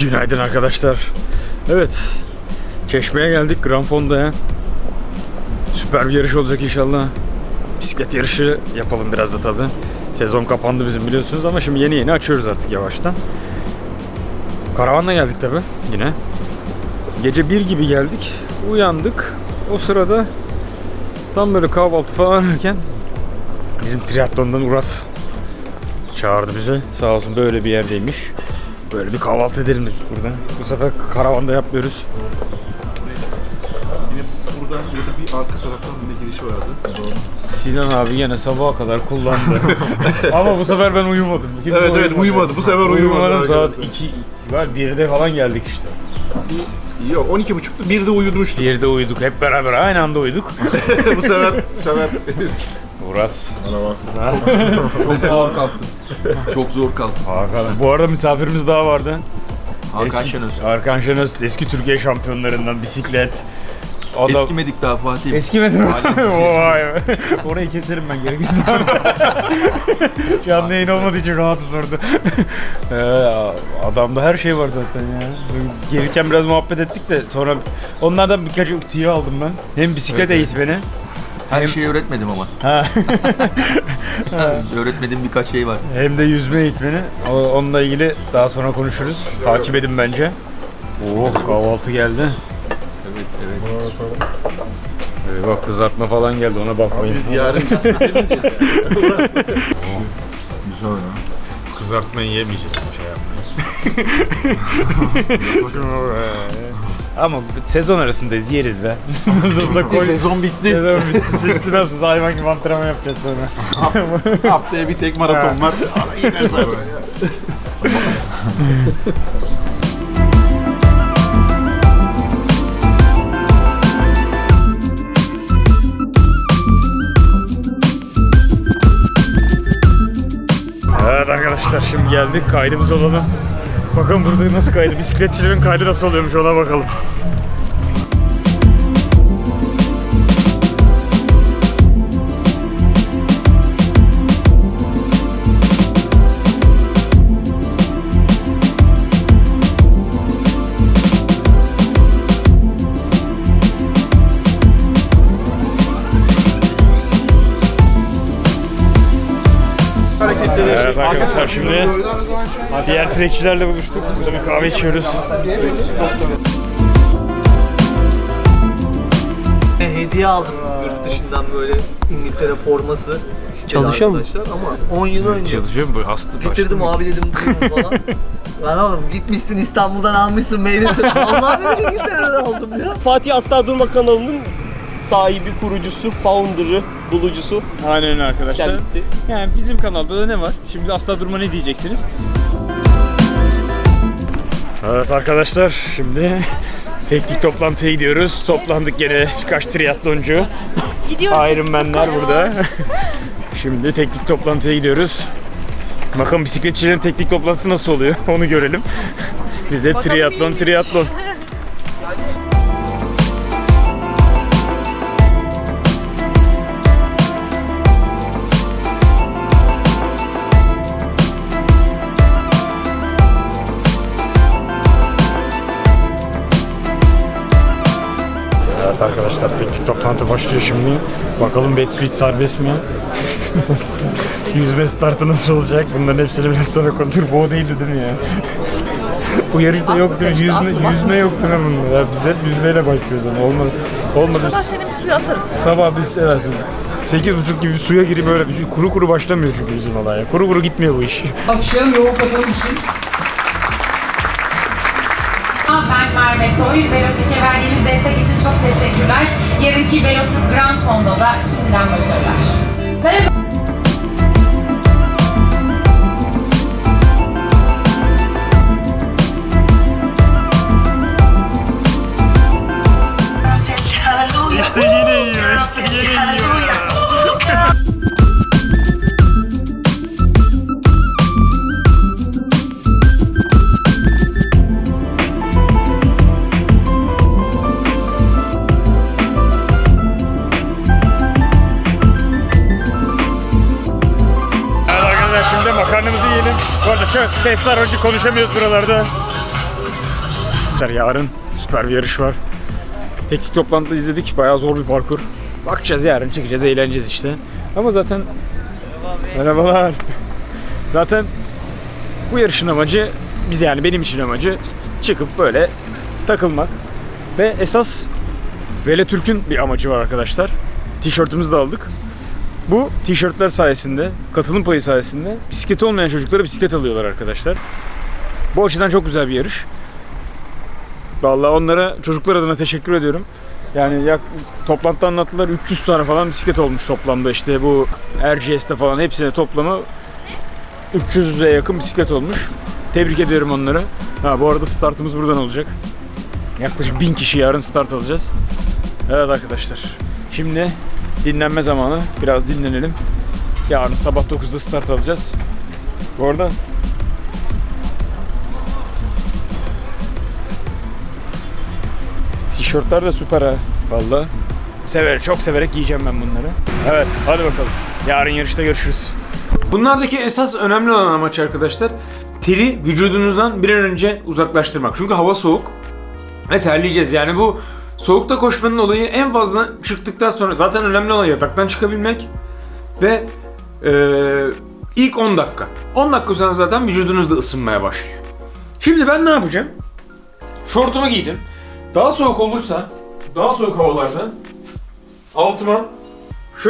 Günaydın arkadaşlar. Evet. Çeşme'ye geldik Gran Fonda'ya. Süper bir yarış olacak inşallah. Bisiklet yarışı yapalım biraz da tabi. Sezon kapandı bizim biliyorsunuz ama şimdi yeni yeni açıyoruz artık yavaştan. Karavanla geldik tabi yine. Gece bir gibi geldik. Uyandık. O sırada tam böyle kahvaltı falan erken bizim triatlondan Uras çağırdı bizi. Sağ olsun böyle bir yerdeymiş. Böyle bir kahvaltı edelim dedik burada. Bu sefer karavanda yapmıyoruz. Buradan ya da bir arka taraftan yine girişi vardı. Sinan abi yine sabaha kadar kullandı. Ama bu sefer ben uyumadım. Kimse Evet evet uyumadı. Bu sefer uyumadı. Uyumadım saat arkadaşlar. 2 var 1'de falan geldik işte. Yok 12.30'da bir de uyudmuştuk. 1'de uyuduk hep beraber aynı anda uyuduk. bu sefer bu sefer Uras. Çok zor kalktım. Çok zor kalktım. Hakan. Bu arada misafirimiz daha vardı. Hakan Şenöz. Hakan Şenöz eski Türkiye şampiyonlarından bisiklet. O da- Eskimedik daha Fatih. Eskimedi mi? Vay be. Orayı keserim ben gerekirse. Canlı yayın olmadığı için rahatız orada. Ee, adamda her şey var zaten ya. Gelirken biraz muhabbet ettik de sonra onlardan birkaç tüyo aldım ben. Hem bisiklet Evet, eğitmeni. Her şeyi öğretmedim ama. Ha. Öğretmediğim birkaç şey var. Hem de yüzme eğitmeni. O- Onunla ilgili daha sonra konuşuruz. Takip edin bence. Oh kahvaltı geldi. Evet evet. Ee, bak kızartma falan geldi ona bakmayın. biz yarın Güzel ya. Kızartmayı yemeyeceğiz bu şey Ama sezon arasındayız yeriz be. Nasılsa koy. Sezon bitti. Sezon bitti. Şimdi nasıl hayvan gibi antrenman yapacağız sonra. Haftaya bir tek maraton var. Ara yine sonra ya. Arkadaşlar şimdi geldik kaydımız olalım. Bakın burada nasıl kaydı. Bisikletçilerin kaydı nasıl oluyormuş ona bakalım. Arkadaşlar şimdi diğer trekçilerle buluştuk. Burada bir kahve içiyoruz. hediye aldım yurt dışından böyle İngiltere forması. Çalışıyor mu? arkadaşlar Ama 10 yıl önce. Çalışıyor mu? Hasta Getirdim abi dedim falan. Lan oğlum gitmişsin İstanbul'dan almışsın meyve Vallahi dedim İngiltere'den aldım ya. Fatih Asla Durma kanalının sahibi, kurucusu, founder'ı, bulucusu Aynen öyle arkadaşlar. kendisi. Yani bizim kanalda da ne var? Şimdi asla durma ne diyeceksiniz? Evet arkadaşlar şimdi teknik toplantıya gidiyoruz. Toplandık gene birkaç triatloncu. Gidiyoruz. Ironman'ler burada. şimdi teknik toplantıya gidiyoruz. Bakalım bisikletçilerin teknik toplantısı nasıl oluyor onu görelim. Biz hep triatlon triatlon. Arkadaşlar teknik toplantı başlıyor şimdi. Bakalım wetsuit serbest mi? Yüzme startı nasıl olacak? Bunların hepsini biraz sonra konuşuruz. Bu o değildi değil mi ya? Bu yarışta yok değil mi? Yüzme, yüzme yok değil mi? Ya biz hep yüzmeyle başlıyoruz ama olmadı. Olmadı. Sabah seni bir suya atarız. Sabah biz evet sekiz buçuk gibi suya girip bir şey- kuru kuru başlamıyor çünkü bizim olay. Kuru kuru gitmiyor bu iş. Alkışlayalım yoğun için. Ben Merve Toy. Velotuk'e verdiğiniz destek için çok teşekkürler. Yarınki Velotuk Grand Fondo'da şimdiden başarılar. Merhaba. Alçak sesler acı konuşamıyoruz buralarda. Yarın süper bir yarış var. Teknik toplantı izledik. Bayağı zor bir parkur. Bakacağız yarın çıkacağız eğleneceğiz işte. Ama zaten Merhabalar. Zaten bu yarışın amacı biz yani benim için amacı çıkıp böyle takılmak. Ve esas Vele Türk'ün bir amacı var arkadaşlar. Tişörtümüzü de aldık. Bu tişörtler sayesinde, katılım payı sayesinde bisiklet olmayan çocuklara bisiklet alıyorlar arkadaşlar. Bu açıdan çok güzel bir yarış. Vallahi onlara çocuklar adına teşekkür ediyorum. Yani yak, toplantıda anlattılar 300 tane falan bisiklet olmuş toplamda işte bu RGS'te falan hepsine toplamı 300'e yakın bisiklet olmuş. Tebrik ediyorum onları. Ha bu arada startımız buradan olacak. Yaklaşık 1000 kişi yarın start alacağız. Evet arkadaşlar. Şimdi dinlenme zamanı. Biraz dinlenelim. Yarın sabah 9'da start alacağız. Bu arada tişörtler de süper ha. Valla. Sever, çok severek giyeceğim ben bunları. Evet, hadi bakalım. Yarın yarışta görüşürüz. Bunlardaki esas önemli olan amaç arkadaşlar teri vücudunuzdan bir an önce uzaklaştırmak. Çünkü hava soğuk ve terleyeceğiz. Yani bu soğukta koşmanın olayı en fazla çıktıktan sonra zaten önemli olan yataktan çıkabilmek ve eee, ilk 10 dakika. 10 dakika sonra zaten vücudunuz da ısınmaya başlıyor. Şimdi ben ne yapacağım? Şortumu giydim. Daha soğuk olursa, daha soğuk havalarda altıma